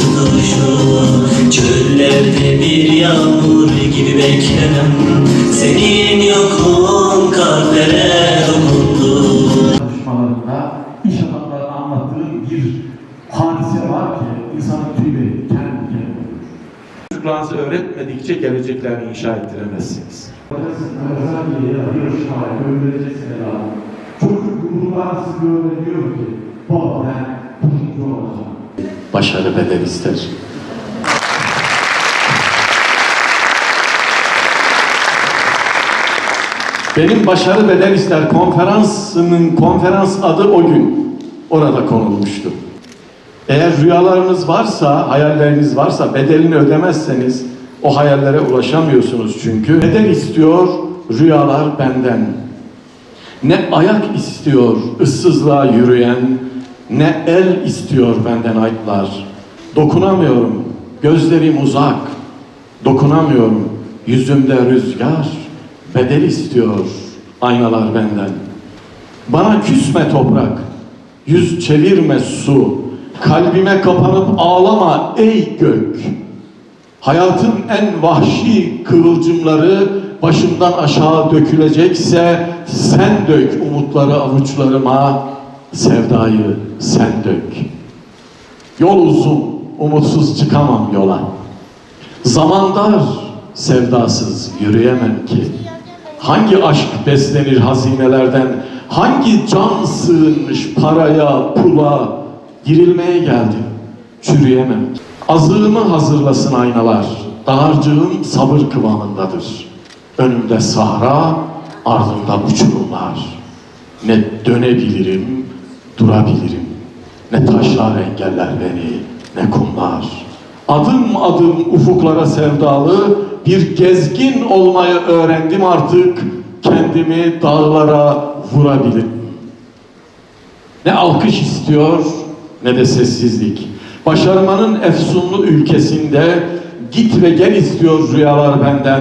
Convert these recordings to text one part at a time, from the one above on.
tutuşu Çöllerde bir yağmur gibi beklemem Senin yokluğun kalplere dokundu Konuşmalarında iş adamlarına anlattığı bir hadise var ki insanın tüyleri kendi kendine Şükranızı öğretmedikçe geleceklerini inşa ettiremezsiniz. Özel bir yarışma, öğreneceksiniz ya. Çocuk gururlar sizi öğreniyor ki, baba ben, bu olacağım başarı bedel ister. Benim başarı bedel ister konferansının konferans adı o gün orada konulmuştu. Eğer rüyalarınız varsa, hayalleriniz varsa bedelini ödemezseniz o hayallere ulaşamıyorsunuz çünkü. Bedel istiyor rüyalar benden. Ne ayak istiyor ıssızlığa yürüyen, ne el istiyor benden ayıplar. Dokunamıyorum, gözlerim uzak. Dokunamıyorum, yüzümde rüzgar. Bedel istiyor aynalar benden. Bana küsme toprak, yüz çevirme su. Kalbime kapanıp ağlama ey gök. Hayatın en vahşi kıvılcımları başımdan aşağı dökülecekse sen dök umutları avuçlarıma, sevdayı sen dök. Yol uzun, umutsuz çıkamam yola. Zaman dar, sevdasız yürüyemem ki. Hangi aşk beslenir hazinelerden, hangi can sığınmış paraya, pula, dirilmeye geldim, çürüyemem. Azığımı hazırlasın aynalar, dağarcığım sabır kıvamındadır. Önümde sahra, ardımda uçurumlar. Ne dönebilirim, durabilirim. Ne taşlar engeller beni, ne kumlar. Adım adım ufuklara sevdalı bir gezgin olmayı öğrendim artık. Kendimi dağlara vurabilirim. Ne alkış istiyor ne de sessizlik. Başarmanın efsunlu ülkesinde git ve gel istiyor rüyalar benden.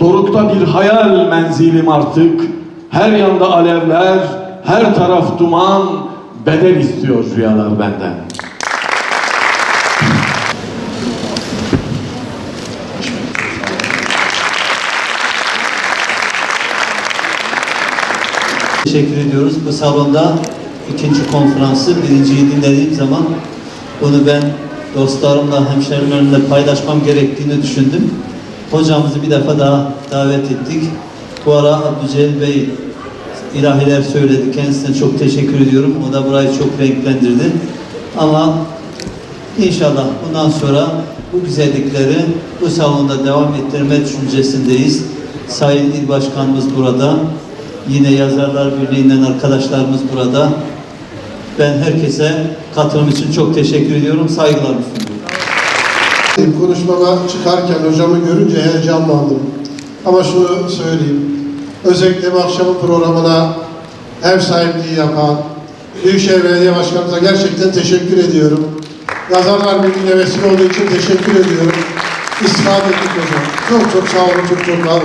Dorukta bir hayal menzilim artık. Her yanda alevler, her taraf duman. Bedel istiyor rüyalar benden. Teşekkür ediyoruz. Bu salonda ikinci konferansı birinciyi dinlediğim zaman bunu ben dostlarımla, hemşerilerimle paylaşmam gerektiğini düşündüm. Hocamızı bir defa daha davet ettik. Bu ara Abdülcelil Bey ilahiler söyledi. Kendisine çok teşekkür ediyorum. O da burayı çok renklendirdi. Ama inşallah bundan sonra bu güzellikleri bu salonda devam ettirme düşüncesindeyiz. Sayın İl Başkanımız burada. Yine Yazarlar Birliği'nden arkadaşlarımız burada. Ben herkese katılım için çok teşekkür ediyorum. Saygılarımı sunuyorum. Konuşmama çıkarken hocamı görünce heyecanlandım. Ama şunu söyleyeyim. Özellikle bu akşamın programına ev sahipliği yapan Büyükşehir Belediye Başkanımıza gerçekten teşekkür ediyorum. Yazarlar Birliği'ne vesile olduğu için teşekkür ediyorum. İstifade ettik hocam. Çok çok sağ olun, çok çok var olun.